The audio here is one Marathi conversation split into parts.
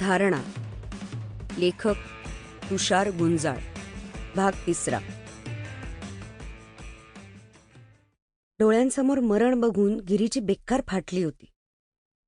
धारणा. लेखक तुषार गुंजाळ. भाग तिसरा. डोळ्यांसमोर मरण बघून गिरीची बेकार फाटली होती.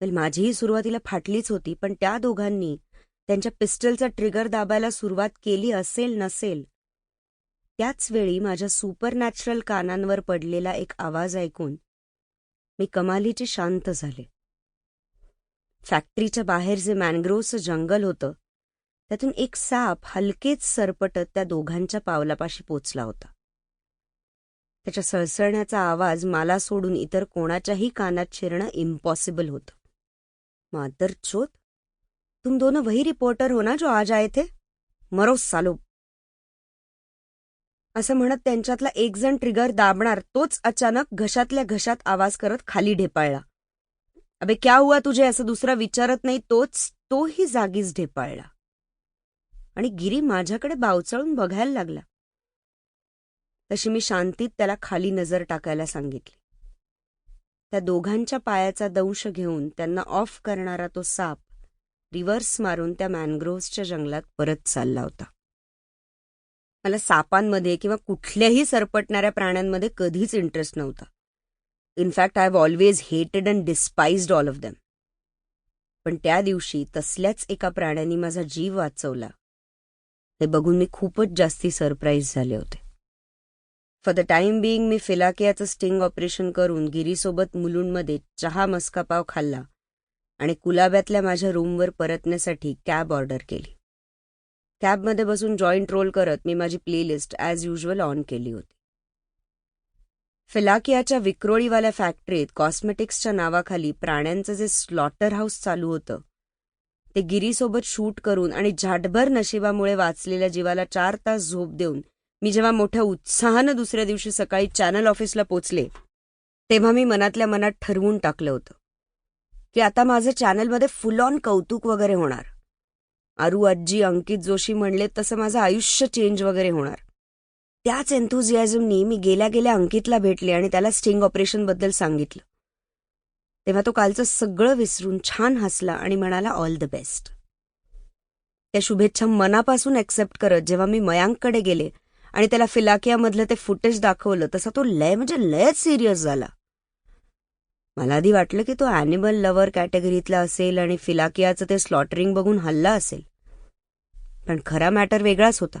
तर माझीही सुरुवातीला फाटलीच होती पण त्या दोघांनी त्यांच्या पिस्टलचा ट्रिगर दाबायला सुरुवात केली असेल नसेल त्याच वेळी माझ्या सुपरनॅचरल कानांवर पडलेला एक आवाज ऐकून मी कमालीची शांत झाले. फॅक्टरीच्या बाहेर जे मॅनग्रोव्हचं जंगल होतं त्यातून एक साप हलकेच सरपटत त्या दोघांच्या पावलापाशी पोचला होता. त्याच्या सळसळण्याचा आवाज मला सोडून इतर कोणाच्याही कानात शिरणं इम्पॉसिबल होतं. मादर चोत तुम दोनों वही रिपोर्टर हो ना जो आज आए थे? मरो सालो. असं म्हणत त्यांच्यातला एक जण ट्रिगर दाबणार तोच अचानक घशातल्या घशात आवाज करत खाली ढेपाळला. अबे क्या हुआ तुझे असं दुसरा विचारत नाही? तोच तोही जागीच ढेपाळला. आणि गिरी माझ्याकडे बावचळून बघायला लागला. तशी मी शांतीत त्याला खाली नजर टाकायला सांगितली. त्या दोघांच्या पायाचा दंश घेऊन त्यांना ऑफ करणारा तो साप रिव्हर्स मारून त्या मॅनग्रोव्हच्या जंगलात परत चालला होता. मला सापांमध्ये किंवा कुठल्याही सरपटणाऱ्या प्राण्यांमध्ये कधीच इंटरेस्ट नव्हता. In fact I have always hated and despised all of them पण त्या दिवशी तसल्याच एका प्राण्याने माझा जीव वाचवला. हे बघून मी खूपच जास्ती सरप्राईज झाले होते. फॉर द टाइम बिईंग मी फिलाकियाचं स्टिंग ऑपरेशन करून गिरीसोबत मुलुंडमध्ये चहा मस्का पाव खाल्ला आणि कुलाब्यातल्या माझ्या रूमवर परतण्यासाठी कॅब ऑर्डर केली. कॅबमध्ये बसून जॉईंट रोल करत मी माझी प्लेलिस्ट ॲज युजल ऑन केली होती. फिलाकियाच्या विक्रोळीवाल्या फॅक्टरीत कॉस्मेटिक्सच्या नावाखाली प्राण्यांचं जे स्लॉटर हाऊस चालू होतं ते गिरीसोबत शूट करून आणि झाटभर नशिबामुळे वाचलेल्या जीवाला चार तास झोप देऊन मी जेव्हा मोठ्या उत्साहानं दुसऱ्या दिवशी सकाळी चॅनल ऑफिसला पोचले तेव्हा मी मनातल्या मनात ठरवून टाकलं होतं की आता माझं चॅनलमध्ये फुल ऑन कौतुक वगैरे होणार. आरू आजी अंकित जोशी म्हणले तसं माझं आयुष्य चेंज वगैरे होणार. त्याच एन्थुझियाझमनी मी गेल्या गेल्या अंकितला भेटले आणि त्याला स्टिंग ऑपरेशनबद्दल सांगितलं. तेव्हा तो कालचं सगळं विसरून छान हसला आणि म्हणाला ऑल द बेस्ट त्या शुभेच्छा मनापासून ऍक्सेप्ट करत जेव्हा मी मयांककडे गेले आणि त्याला फिलाकियामधलं ते फुटेज दाखवलं तसा तो लय म्हणजे लयच सिरियस झाला. मला आधी वाटलं की तो ॲनिमल लवर कॅटेगरीतला असेल आणि फिलाकियाचं ते स्लॉटरिंग बघून हल्ला असेल. पण खरा मॅटर वेगळाच होता.